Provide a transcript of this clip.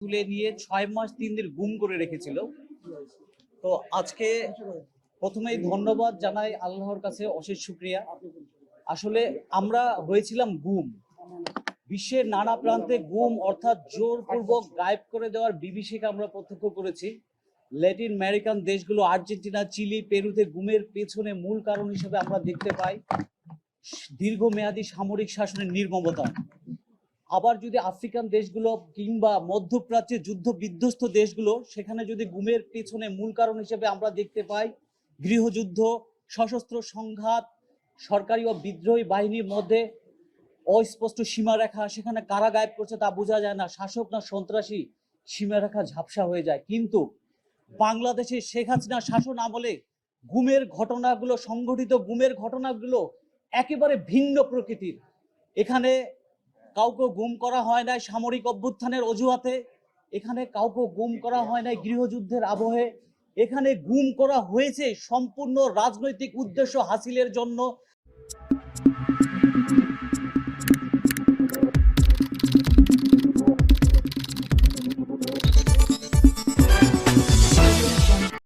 তুলে নিয়ে ছয় মাস, তিন দিন গুম করে রেখেছিল। তো আজকে প্রথমেই ধন্যবাদ জানাই আল্লাহর কাছে, অশেষ শুক্রিয়া। আসলে আমরা হয়েছিলাম গুম। বিশ্বের নানা প্রান্তে গুম অর্থাৎ জোরপূর্বক গায়েব করে দেওয়ার বিভীষিকা আমরা প্রত্যক্ষ করেছি। ল্যাটিন আমেরিকান দেশগুলো, আর্জেন্টিনা, চিলি, পেরুতে গুমের পেছনে মূল কারণ হিসেবে আমরা দেখতে পাই দীর্ঘমেয়াদী সামরিক শাসনের নির্মমতা। আবার যদি আফ্রিকান দেশগুলো কিংবা মধ্যপ্রাচ্যে যুদ্ধ বিধ্বস্ত দেশগুলো, সেখানে যদি গুমের পেছনে মূল কারণ হিসেবে আমরা দেখতে পাই গৃহযুদ্ধ, সশস্ত্র সংঘাত, সরকারি ও বিদ্রোহী বাহিনীর মধ্যে অস্পষ্ট সীমারেখা, সেখানে কারা গায়েব করছে তা বোঝা যায় না। শাসক না সন্ত্রাসী, সীমারেখা ঝাপসা হয়ে যায়। কিন্তু বাংলাদেশে শেখ হাসিনা শাসন আমলে গুমের ঘটনাগুলো, সংঘটিত গুমের ঘটনাগুলো একেবারে ভিন্ন প্রকৃতির। এখানে কাউকে গুম করা হয় নাই সামরিক অভ্যুত্থানের অজুহাতে, এখানে কাউকে গুম করা হয় নাই গৃহযুদ্ধের আবহে, এখানে গুম করা হয়েছে সম্পূর্ণ রাজনৈতিক উদ্দেশ্য হাসিলের জন্য।